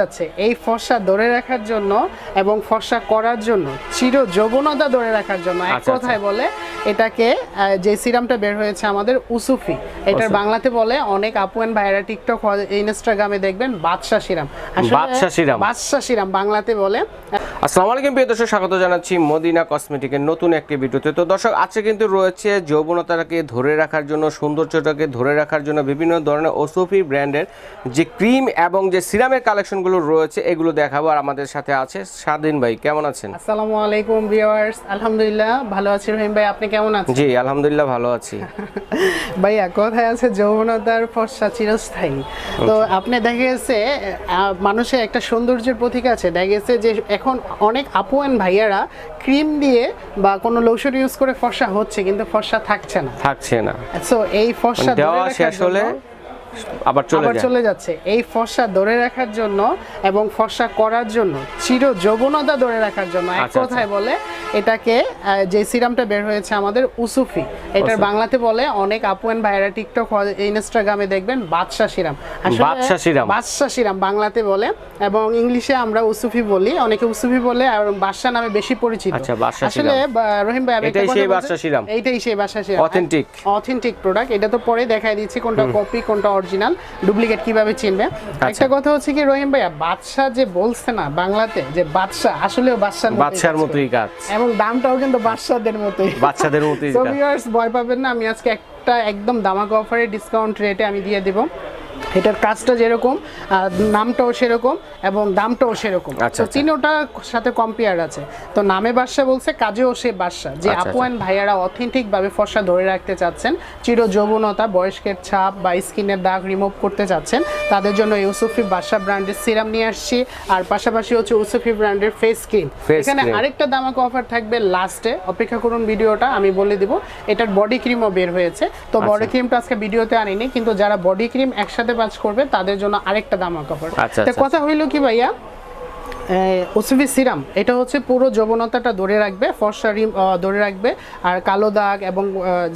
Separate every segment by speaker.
Speaker 1: যাচ্ছে। এই ফর্সা ধরে রাখার জন্য এবং ফর্সা করার জন্য চির যৌবনতা ধরে রাখার জন্য। এক
Speaker 2: আচ্ছা,
Speaker 1: কথায় বলে এটাকে যে সিরামটা বের হয়েছে আমাদের উসুফি এটার বাংলাতে বলে অনেক আপু এন্ড ভাইরা টিকটক ইনস্টাগ্রামে দেখবেন বাদশা সিরাম।
Speaker 2: বাদশা সিরাম।
Speaker 1: বাদশা সিরাম বাংলাতে বলে।
Speaker 2: আসসালামু আলাইকুম প্রিয় দর্শক স্বাগত জানাচ্ছি মদিনা কসমেটিকের নতুন একটি ভিডিওতে। তো দর্শক আজকে কিন্তু রয়েছে যৌবনতাকে ধরে রাখার জন্য সৌন্দর্যটাকে ধরে রাখার জন্য বিভিন্ন ধরনের ওসোফি ব্র্যান্ডের যে ক্রিম এবং যে সিরামের কালেকশনগুলো রয়েছে এগুলো দেখাবো আর আমাদের সাথে আছে স্বাধীন ভাই। কেমন আছেন?
Speaker 1: আসসালামু আলাইকুম ভিউয়ার্স। আলহামদুলিল্লাহ ভালো আছি রহিম ভাই আপনি কেমন আছেন?
Speaker 2: জি আলহামদুলিল্লাহ ভালো আছি।
Speaker 1: ভাইয়া কথায় আছে যৌবনতার ফর্সা চিরস্থায়ী। তো আপনি দেখা গেছে মানুষের একটা সৌন্দর্যের প্রতীক আছে। দেখা গেছে যে এখন অনেক আপু ভাইয়ারা ক্রিম দিয়ে বা কোনো লোশন ইউজ করে ফর্সা হচ্ছে কিন্তু ফর্সা থাকছে না।
Speaker 2: থাকছে না।
Speaker 1: সো এই ফর্সা
Speaker 2: মানে দেওয়া শেষ হলে আবার চলে
Speaker 1: আবার চলে যাচ্ছে। এই ফর্সা ধরে রাখার জন্য এবং ফর্সা করার জন্য চির যৌবনতা ধরে রাখার জন্য এক
Speaker 2: আচ্ছা,
Speaker 1: কথায় বলে এটাকে যে সিরামটা বের হয়েছে আমাদের উসুফি এটার বাংলাতে বলে অনেক আপু এন্ড ভাইরা টিকটক ইনস্টাগ্রামে দেখবেন Badsha serum.
Speaker 2: Badsha serum.
Speaker 1: Badsha serum বাংলাতে বলে এবং ইংলিশে আমরা উসুফি বলি অনেকে উসুফি বলে আর বাদশা নামে বেশি পরিচিত।
Speaker 2: আচ্ছা,
Speaker 1: আসলে রহিম ভাই আমি
Speaker 2: এটাই সেই বাদশা সিরাম।
Speaker 1: এইটাই সেই Badsha serum.
Speaker 2: Authentic।
Speaker 1: Authentic product এটা তো পরে দেখাই দিচ্ছি কোনটা কপি কোনটা অরিজিনাল ডুপ্লিকেট কীভাবে চিনবে?
Speaker 2: আচ্ছা।
Speaker 1: একটা কথা হচ্ছে কি রহিম ভাইয়া বাদশাহ যে বলছে না বাংলাতে যে বাদশাহ আসলেও বাদশার মতোই কাজ
Speaker 2: মতোই কাজ।
Speaker 1: এবং দামটাও কিন্তু বাদশাদের মতোই।
Speaker 2: বাচ্চাদের মতোই
Speaker 1: ভয় পাবেন না আমি আজকে একটা একদম দামাকা অফারে ডিসকাউন্ট রেটে আমি দিয়ে দেব। এটার কাজটা যেরকম নামটাও সেরকম এবং দামটাও সেরকম
Speaker 2: আচ্ছা,
Speaker 1: তো
Speaker 2: আচ্ছা।
Speaker 1: তিনোটার সাথে কম্পেয়ার আছে তো নামে বাদশা বলছে কাজেও সে বাদশা যে
Speaker 2: আচ্ছা,
Speaker 1: আপু। অ্যান্ড ভাইয়ারা অথেন্টিক ভাবে ফর্সা ধরে রাখতে চাচ্ছেন চির যৌবনতা বয়স্কের ছাপ বা স্কিনের দাগ রিমুভ করতে চাচ্ছেন তাদের জন্য ইউসুফি বাদশা ব্র্যান্ডের সিরাম নিয়ে আসছি আর পাশাপাশি হচ্ছে ইউসুফি ব্র্যান্ডের ফেস ক্রিম এখানে। আরেকটা দামাক অফার থাকবে লাস্টে অপেক্ষা করুন ভিডিওটা আমি বলে দিব এটার বডি ক্রিমও বের হয়েছে তো বডি। ক্রিমটা আজকে ভিডিওতে আনিনি কিন্তু যারা বডি ক্রিম একসাথে পাঁচ করবে তাদের জন্য আরেকটা দামা অফার
Speaker 2: আচ্ছা,
Speaker 1: তো
Speaker 2: আচ্ছা,
Speaker 1: কথা হইল কি ভাইয়া ওসিভি সিরাম এটা হচ্ছে পুরো যৌবনতাটা ধরে রাখবে ফর্সা রিম ধরে রাখবে আর কালো দাগ এবং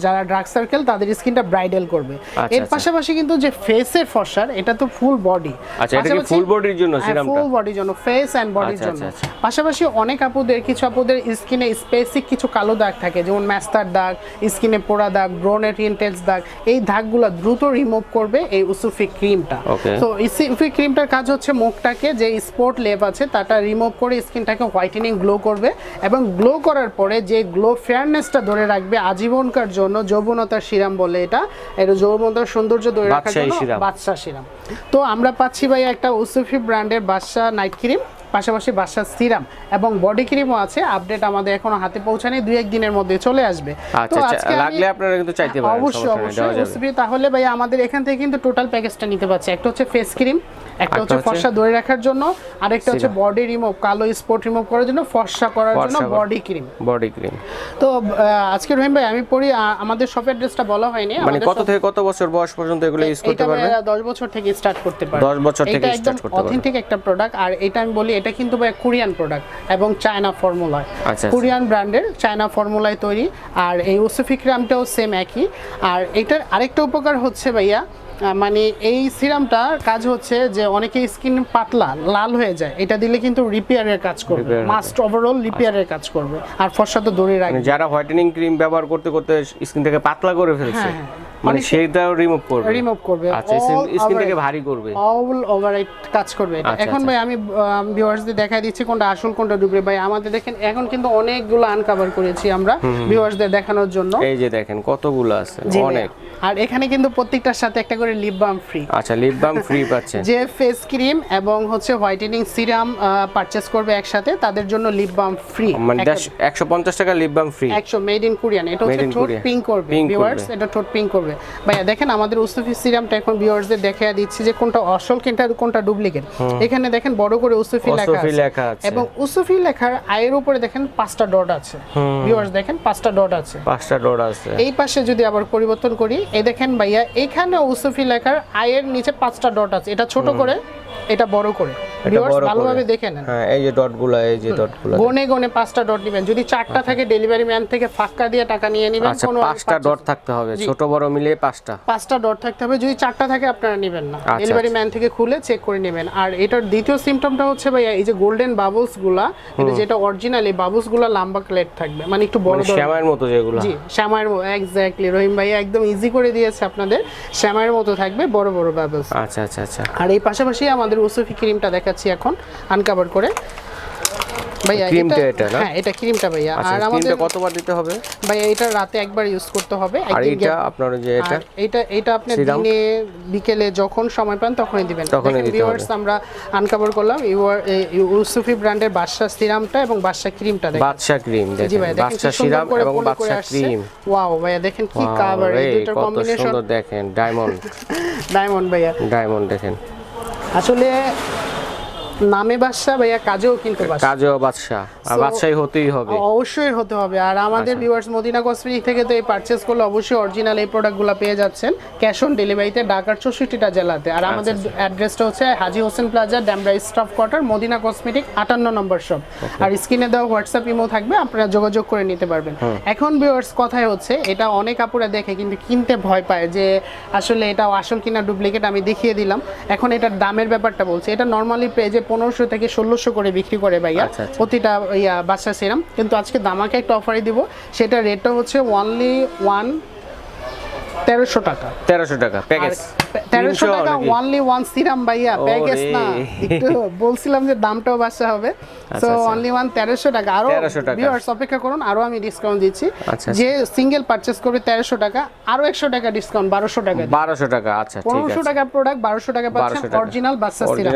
Speaker 1: যারা ড্রাগ সার্কেল তাদের স্কিনটা ব্রাইডাল করবে
Speaker 2: আচ্ছা,
Speaker 1: এর
Speaker 2: আচ্ছা।
Speaker 1: পাশাপাশি কিন্তু যে ফেসের ফর্সার এটা তো ফুল বডি
Speaker 2: আচ্ছা, এটা কি full body র জন্য সিরামটা?
Speaker 1: ফুল বডির জন্য ফেস এন্ড বডির জন্য
Speaker 2: আচ্ছা।
Speaker 1: পাশাপাশি অনেক আপুদের কিছু আপুদের স্কিনে স্পেসিক কিছু কালো দাগ থাকে যেমন ম্যাস্টার দাগ স্কিনে পোড়া দাগ ব্রনের ইন্টেন্স দাগ এই দাগগুলো দ্রুত রিমুভ করবে এই উসুফি ক্রিমটা. তো উসুফি ক্রিমটার কাজ হচ্ছে মুখটাকে যে স্পট লেপ আছে তাটা রিমুভ করে স্কিনটাকে হোয়াইটেনিং গ্লো করবে এবং গ্লো করার পরে যে গ্লো ফেয়ারনেসটা ধরে রাখবে আজীবনকার জন্য যৌবনতার সিরাম বলে এটা। এটা যৌবনতার সৌন্দর্য ধরে রাখার জন্য
Speaker 2: বাদশাহ
Speaker 1: বাদশা সিরাম তো আমরা পাচ্ছি ভাই একটা উসুফি ব্র্যান্ডের বাদশা নাইট ক্রিম পাশাপাশি বাসার সিরাম এবং বডি ক্রিমও আছে। আপডেট আমাদের এখনও হাতে পৌঁছানি দুই এক দিনের মধ্যে চলে আসবে।
Speaker 2: আচ্ছা, আচ্ছা,
Speaker 1: আজকে
Speaker 2: লাগলে আপনারা কিন্তু চাইতে পারেন,
Speaker 1: অবশ্যই অবশ্যই তাহলে ভাই আমাদের এখান থেকে কিন্তু টোটাল প্যাকেজটা নিতে পারছে। একটা হচ্ছে ফেস ক্রিম একটা
Speaker 2: একটা
Speaker 1: হচ্ছে ফর্সা ধরে রাখার জন্য আরেকটা হচ্ছে বডি রিমুভ কালো স্পট রিমুভ করার জন্য ফর্সা করার জন্য বডি ক্রিম
Speaker 2: বডি ক্রিম
Speaker 1: তো আজকে রহিম ভাই আমি পড়ি আমাদের শপের অ্যাড্রেসটা বলা হয়নি
Speaker 2: মানে কত থেকে কত বছর বয়স পর্যন্ত এগুলো ইউজ করতে
Speaker 1: এটা
Speaker 2: পারবে
Speaker 1: ভাইয়া 10 বছর থেকে স্টার্ট করতে পারবে
Speaker 2: 10 বছর থেকে
Speaker 1: এটা একদম
Speaker 2: করতে পারবে।
Speaker 1: অথেন্টিক একটা প্রোডাক্ট আর এটা আমি বলি এটা কিন্তু কোরিয়ান প্রোডাক্ট এবং চায়না ফর্মুলায়
Speaker 2: আচ্ছা, আচ্ছা।
Speaker 1: কোরিয়ান ব্র্যান্ডের চায়না ফর্মুলায় তৈরি আর এই ওসিফিক রামটাও সেম একই। আর এটার আরেকটা উপকার হচ্ছে ভাইয়া মানে এই সিরামটার কাজ হচ্ছে যে অনেকে স্কিন পাতলা লাল হয়ে যায় এটা দিলে কিন্তু রিপেয়ারের কাজ করবে। মাস্ট ওভারঅল রিপেয়ারের কাজ করবে। আর ফর্সা তো দূরে
Speaker 2: মানে
Speaker 1: রাখবে।
Speaker 2: যারা হোয়াইটেনিং ক্রিম ব্যবহার করতে করতে স্কিন থেকে পাতলা করে ফেলছে।
Speaker 1: হ্যাঁ, হ্যাঁ।
Speaker 2: মানে সেটাও রিমুভ করবে।
Speaker 1: রিমুভ করবে।
Speaker 2: আচ্ছা স্কিনটাকে ভারী করবে।
Speaker 1: অল ওভার কাজ করবে।
Speaker 2: আচ্ছা,
Speaker 1: এখন
Speaker 2: আচ্ছা।
Speaker 1: ভাই আমি ভিউয়ার্সদের দেখাই দিচ্ছি কোনটা আসল কোনটা ডুববে ভাই আমাদের দেখেন এখন কিন্তু অনেকগুলো আনকভার করেছি আমরা ভিউয়ার্সদের দেখানোর জন্য।
Speaker 2: এই যে দেখেন কতগুলো আছে অনেক।
Speaker 1: আর এখানে কিন্তু প্রত্যেকটার সাথে একটা করে লিপ বাম ফ্রি
Speaker 2: আচ্ছা লিপ বাম ফ্রি পাচ্ছেন
Speaker 1: যে ফেস ক্রিম এবং হচ্ছে হোয়াইটেনিং সিরাম পারচেস করবে একসাথে তাদের জন্য লিপ বাম ফ্রি
Speaker 2: মানে একশো পঞ্চাশ টাকা লিপ বাম ফ্রি
Speaker 1: একশো মেড ইন কোরিয়ান এটা হচ্ছে ঠোঁট. পিঙ্ক করবে। ভিউয়ার্স এটা ঠোঁট পিঙ্ক করবে। ভাইয়া দেখেন আমাদের উসুফি সিরামটা এখন ভিউয়ার্সদের দেখিয়ে দিচ্ছি যে কোনটা আসল কোনটা কোনটা ডুপ্লিকেট এখানে দেখেন বড় করে উসুফি লেখা
Speaker 2: উসুফি
Speaker 1: আছে।
Speaker 2: লেখা আছে।
Speaker 1: এবং উসুফি লেখার আয়ের উপরে দেখেন পাঁচটা ডট আছে। ভিউয়ার্স দেখেন পাঁচটা ডট আছে।
Speaker 2: পাঁচটা ডট আছে।
Speaker 1: এই পাশে যদি আবার পরিবর্তন করি এই দেখেন ভাইয়া এখানে ওসুফি লেখার আয়ের নিচে পাঁচটা ডট আছে। এটা ছোট করে এটা বড় করে।
Speaker 2: এটা
Speaker 1: Viewers
Speaker 2: বড়
Speaker 1: ভালোভাবে দেখে নেন।
Speaker 2: হ্যাঁ এই যে ডটগুলো এই যে ডটগুলো
Speaker 1: গনে গনে পাঁচটা ডট নেবেন। যদি চারটা থাকে ডেলিভারি ম্যান থেকে ফাক্কা দিয়ে টাকা নিয়ে নেবেন
Speaker 2: আচ্ছা
Speaker 1: কোনো
Speaker 2: পাঁচটা ডট থাকতে হবে ছোট বড় মিলিয়ে পাঁচটা।
Speaker 1: পাঁচটা ডট থাকতে হবে। যদি চারটা থাকে আপনারা নেবেন না।
Speaker 2: আচ্ছা,
Speaker 1: ডেলিভারি
Speaker 2: আচ্ছা।
Speaker 1: ম্যান থেকে খুলে চেক করে নেবেন। আর এটার দ্বিতীয় সিমটমটা হচ্ছে ভাইয়া এই যে গোল্ডেন বাবলসগুলা এটা যেটা অরিজিনাল এই বাবলসগুলা লম্বা ক্লেট থাকবে। মানে একটু বড়
Speaker 2: মানে
Speaker 1: বড়
Speaker 2: শ্যামার মতো যেগুলো।
Speaker 1: জি শ্যামার এক্স্যাক্টলি রহিম ভাইয়া একদম ইজি করে দিয়েছে আপনাদের। শ্যামার মতো থাকবে বড় বড় বাবলস
Speaker 2: আচ্ছা আচ্ছা আচ্ছা।
Speaker 1: আর এই পাশাপাশি আমাদের উসুফি ক্রিমটা দেখাচ্ছি এখন আনকভার করে। ভাইয়া
Speaker 2: ক্রিমটা এটা না?
Speaker 1: হ্যাঁ এটা ক্রিমটা ভাইয়া।
Speaker 2: আচ্ছা
Speaker 1: আর আমাদের
Speaker 2: কতবার দিতে হবে?
Speaker 1: ভাইয়া এটা রাতে একবার ইউজ করতে হবে।
Speaker 2: আর
Speaker 1: একদিন
Speaker 2: আপনার যে এটা?
Speaker 1: এটা এটা আপনি দিনে বিকেলে যখন সময় পান তখনই দিবেন। দেখেন
Speaker 2: দিতে
Speaker 1: আমরা আনকভার করলাম ইউসুফি ব্র্যান্ডের বাদশা সিরামটা এবং বাদশা ক্রিমটা দেখেন।
Speaker 2: বাদশা ক্রিম দেখেন। বাদশা সিরাম
Speaker 1: করে
Speaker 2: এবং বাদশা ক্রিম
Speaker 1: ওয়াও ভাইয়া দেখেন কি কাভার এই দুটোর কম্বিনেশন
Speaker 2: সুন্দর দেখেন ডায়মন্ড
Speaker 1: ডায়মন্ড ভাইয়া।
Speaker 2: ডায়মন্ড দেখেন।
Speaker 1: আসলে নামে বাদশা ভাইয়া কাজেও কিন্তু
Speaker 2: কাজও বাদশা আর বাদশাই হতেই হবে।
Speaker 1: অবশ্যই হতে হবে। আর আমাদের
Speaker 2: আচ্ছা।
Speaker 1: ভিউয়ার্স মদিনা কসমেটিক থেকে তো এই পারচেস করলে অবশ্যই অরিজিনাল এই প্রোডাক্টগুলো পেয়ে যাচ্ছেন। ক্যাশ অন ডেলিভারিতে ঢাকার চৌষট্টিটা জেলাতে। আর আমাদের
Speaker 2: আচ্ছা,
Speaker 1: অ্যাড্রেসটা হচ্ছে Haji Hossain plaza Demra staff quarter Madina cosmetic আটান্ন নম্বর শপ আর স্ক্রিনে দেওয়া হোয়াটসঅ্যাপ ইমো থাকবে আপনারা যোগাযোগ করে নিতে পারবেন। এখন ভিউয়ার্স কথাই হচ্ছে এটা অনেক আপুরা দেখে কিন্তু কিনতে ভয় পায় যে আসলে এটা আসল কিনা ডুপ্লিকেট আমি দেখিয়ে দিলাম। এখন এটার দামের ব্যাপারটা বলছি। এটা নর্মালি পেজে পনেরোশো থেকে ষোলোশো করে বিক্রি করে ভাইয়া।
Speaker 2: আচ্ছা, আচ্ছা।
Speaker 1: প্রতিটা ইয়া বাচ্চা সেরাম কিন্তু আজকে দামাকে একটা অফারই দিব। সেটা রেটটা হচ্ছে অনলি ওয়ান তেরোশো টাকা।
Speaker 2: তেরোশো টাকা প্যাকেজ।
Speaker 1: তেরোশো টাকা অনলি ওয়ান সিরাম ভাইয়া প্যাকেজ না। একটু বলছিলাম যে দামটাও বাসা হবে। সো
Speaker 2: আচ্ছা।
Speaker 1: অনলি ওয়ান তেরোশো টাকা।
Speaker 2: আরও
Speaker 1: ভিউয়ার্স অপেক্ষা করুন আরও আমি ডিসকাউন্ট দিচ্ছি।
Speaker 2: আচ্ছা।
Speaker 1: যে সিঙ্গেল পারচেস করবে তেরোশো টাকা একশো টাকা ডিসকাউন্ট বারোশো টাকা
Speaker 2: বারোশো টাকা আচ্ছা
Speaker 1: পনেরোশো টাকা প্রোডাক্ট বারোশো টাকা পাচ্ছেন অরিজিনাল বাচ্চা সিরাম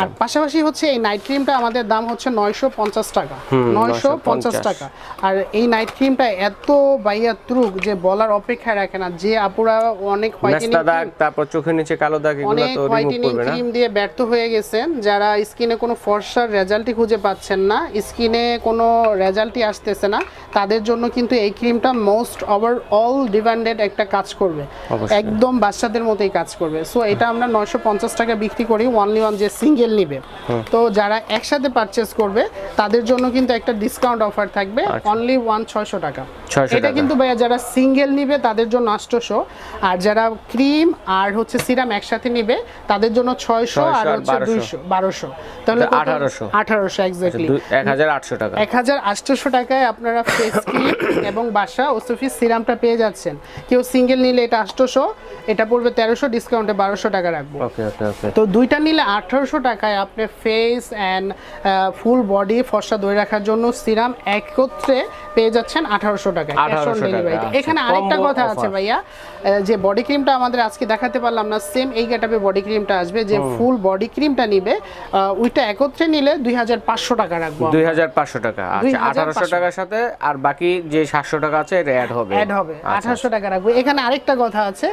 Speaker 1: আর পাশাপাশি হচ্ছে এই নাইট ক্রিমটা আমাদের দাম হচ্ছে নয়শো পঞ্চাশ টাকা। নয়শো পঞ্চাশ
Speaker 2: 950
Speaker 1: টাকা। আর এই নাইট ক্রিমটা এত বাইয়া ত্রুক যে বলার অপেক্ষা রাখে না যে আপুরা অনেক হোয়াইটেনিং
Speaker 2: দাগ তারপর চোখের নিচে কালো দাগ এগুলো তো রিমুভ করবে না?
Speaker 1: ক্রিম দিয়ে ব্যর্থ হয়ে গেছেন যারা স্কিনে কোনো ফর্সার রেজাল্টই খুঁজে পাচ্ছেন না স্কিনে কোনো রেজাল্টই আসতেছে না তাদের জন্য কিন্তু এই ক্রিমটা মোস্ট ওভার অল ডিমান্ডেড একটা কাজ করবে। একদম বাচ্চাদের মতোই কাজ করবে। সো এটা আমরা নয়শো পঞ্চাশ টাকা বিক্রি করি ওয়ানলি ওয়ান যে সিঙ্গেল নিবে। তো যারা একসাথে পারচেস করবে তাদের জন্য কিন্তু একটা ডিসকাউন্ট অফার থাকবে
Speaker 2: আচ্ছা।
Speaker 1: অনলি ওয়ান ছয়শো টাকা।
Speaker 2: 600
Speaker 1: এটা কিন্তু ভাইয়া যারা সিঙ্গেল নিবে তাদের জন্য আটশোশো আর যারা ক্রিম আর হচ্ছে সিরাম একসাথে নিবে তাদের জন্য ছয়শো আর হচ্ছে দুইশো বারোশো। তাহলে
Speaker 2: তো 1800
Speaker 1: আঠারোশো। এক্স্যাক্টলি
Speaker 2: এক হাজার আটশো টাকা।
Speaker 1: এক হাজার আটশোশো টাকায় আপনারা ফেস ক্রিম এবং বাসা ওসফিস সিরামটা পেয়ে যাচ্ছেন। কেউ সিঙ্গেল নিলে এটা আটশোশো এটা পড়বে তেরোশো ডিসকাউন্টে বারোশো টাকা রাখব।
Speaker 2: ওকে ওকে ওকে।
Speaker 1: তো দুইটা নিলে আঠারোশো টাকায় আপনি ফেস অ্যান্ড ফুল বডি ফর্সা ধরে রাখার জন্য সিরাম একত্রে পেয়ে যাচ্ছেন আঠারোশো টাকায় ক্যাশ অন
Speaker 2: 1800 টাকা,
Speaker 1: ডেলিভারিতে
Speaker 2: আচ্ছা,
Speaker 1: এখানে আরেকটা কথা আছে ভাইয়া যে বডি ক্রিমটা আমাদের আজকে দেখাতে পারলাম না সেম এই গেটাপে বডি ক্রিমটা আসবে যে ফুল বডি ক্রিমটা নিবে ওইটা একত্রে নিলে দুই হাজার পাঁচশো টাকা রাখব
Speaker 2: দুই হাজার পাঁচশো টাকা আচ্ছা আঠারোশো টাকার সাথে আর বাকি যে সাতশো টাকা আছে এটা অ্যাড হবে।
Speaker 1: অ্যাড হবে
Speaker 2: আচ্ছা,
Speaker 1: আঠারোশো টাকা রাখব। এখানে আরেকটা কথা আছে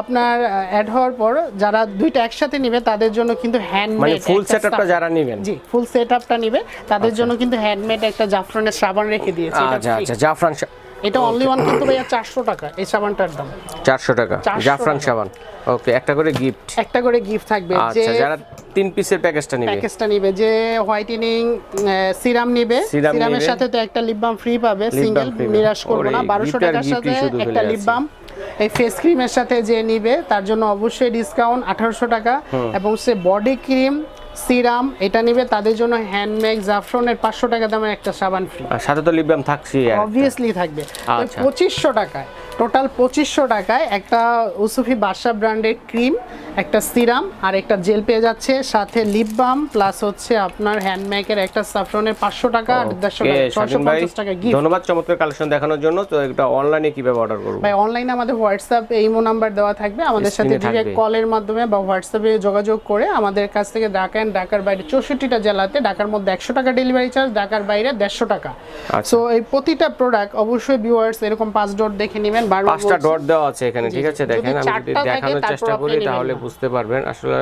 Speaker 1: আপনার অ্যাড হওয়ার পর যারা দুইটা একসাথে নিবে তাদের জন্য কিন্তু হ্যান্ডমেড
Speaker 2: ফুল সেটআপটা যারা নেবেন।
Speaker 1: জি ফুল সেট আপটা নিবে তাদের জন্য কিন্তু হ্যান্ডমেড একটা জাফরানের সাবান রেখে দিয়েছে।
Speaker 2: আচ্ছা আচ্ছা জাফরান
Speaker 1: এটা অনলি ওয়ান কিন্তু ভাইয়া চারশো টাকা এই সাবানটার দাম।
Speaker 2: চারশো টাকা জাফরান সাবান। ওকে একটা করে গিফট
Speaker 1: একটা করে গিফট থাকবে যে
Speaker 2: আচ্ছা যারা তিন পিসের প্যাকেজটা নেবে।
Speaker 1: প্যাকেজটা নিবে যে হোয়াইটেনিং সিরাম নিবে। সিরামের সাথে তো একটা লিপ বাম ফ্রি পাবে সিঙ্গেল নিরাশ করব না
Speaker 2: ওরে,
Speaker 1: বারোশো
Speaker 2: gift আর
Speaker 1: টাকার সাথে একটা লিপ বাম এই ফেস ক্রিমের সাথে যে নিবে তার জন্য অবশ্যই ডিসকাউন্ট আঠারোশো টাকা এবং সে বডি ক্রিম সিরাম এটা নিবে তাদের জন্য হ্যান্ডমেক জাফরনের পাঁচশো টাকা দামের একটা সাবান ফ্রি
Speaker 2: আর সাথে তো লিপবাম থাকছি
Speaker 1: অবভিয়াসলি থাকবে।
Speaker 2: আচ্ছা।
Speaker 1: পঁচিশশো টাকায় টোটাল পঁচিশশো টাকায় একটা উসুফি বাসা ব্র্যান্ডের ক্রিম একটা সিরাম আর একটা জেল পেয়ে যাচ্ছে। সাথে লিপ বাম প্লাস হচ্ছে আপনার হ্যান্ডমেকের একটা সাফরনের পাঁচশো টাকা আর দেড়শো টাকা পঞ্চাশ টাকা গিফট
Speaker 2: ধন্যবাদ চমৎকার কালেকশন দেখানোর জন্য। তো এটা অনলাইনে কীভাবে অর্ডার করব?
Speaker 1: ভাই অনলাইনে আমাদের হোয়াটসঅ্যাপ ইমো নাম্বার দেওয়া থাকবে। আমাদের সাথে ডিরেক্ট কলের মাধ্যমে বা হোয়াটসঅ্যাপে যোগাযোগ করে আমাদের কাছ থেকে ঢাকা ঢাকার বাইরে চৌষট্টিটা জেলাতে ঢাকার মধ্যে একশো টাকা ডেলিভারি চার্জ ঢাকার বাইরে দেড়শো টাকা।
Speaker 2: আচ্ছা।
Speaker 1: সো এই প্রতিটা প্রোডাক্ট অবশ্যই ভিউয়ার্স এরকম পাঁচ ডট দেখে নেবেন
Speaker 2: পাঁচটা। ডট দেওয়া আছে এখানে ঠিক আছে? দেখেন আমি যদি দেখানোর চেষ্টা করি তাহলে বুঝতে পারবেন। আসলে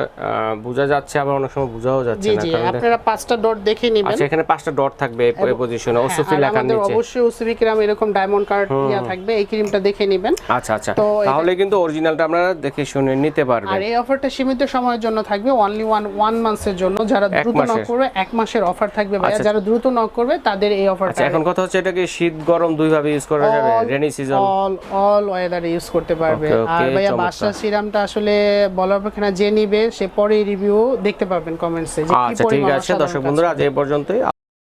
Speaker 2: বোঝা যাচ্ছে আবার অনেক সময় বোঝাও যাচ্ছে না
Speaker 1: জি
Speaker 2: কারণ
Speaker 1: আপনারা পাঁচটা ডট দেখে নেবেন।
Speaker 2: আচ্ছা এখানে পাঁচটা ডট থাকবে এই পজিশনে ওসুফি
Speaker 1: আর
Speaker 2: লেখার
Speaker 1: আমাদের
Speaker 2: নিচে।
Speaker 1: অবশ্যই ওসিবি কিরাম এরকম ডায়মন্ড কার্ড ইয়া থাকবে এই ক্রিমটা দেখে নেবেন।
Speaker 2: আচ্ছা আচ্ছা। তাহলে কিন্তু অরিজিনালটা আপনারা দেখে শুনে নিতে পারবেন।
Speaker 1: আর এই অফারটা সীমিত সময়ের জন্য থাকবে অনলি ওয়ান ওয়ান মান্থসের ভিউয়ার্সের জন্য যারা দ্রুত নক করবে এক মাসের অফার থাকবে ভাইয়া।
Speaker 2: আচ্ছা।
Speaker 1: যারা দ্রুত নক করবে তাদের এই
Speaker 2: আচ্ছা
Speaker 1: আছে
Speaker 2: এখন কথা হচ্ছে এটা কি শীত গরম দুই ভাবে ইউজ করা যাবে? রেনি সিজন
Speaker 1: অল অল ওয়েদারে ইউজ করতে পারবে। আর ভাইয়া
Speaker 2: বাসা
Speaker 1: বাদশা সিরামটা আসলে বলার অপেক্ষা না যে নিবে সে পরে রিভিউ দেখতে পাবেন কমেন্টসে যে কি
Speaker 2: আচ্ছা ঠিক আছে দর্শক বন্ধুরা আজ এই পর্যন্তই।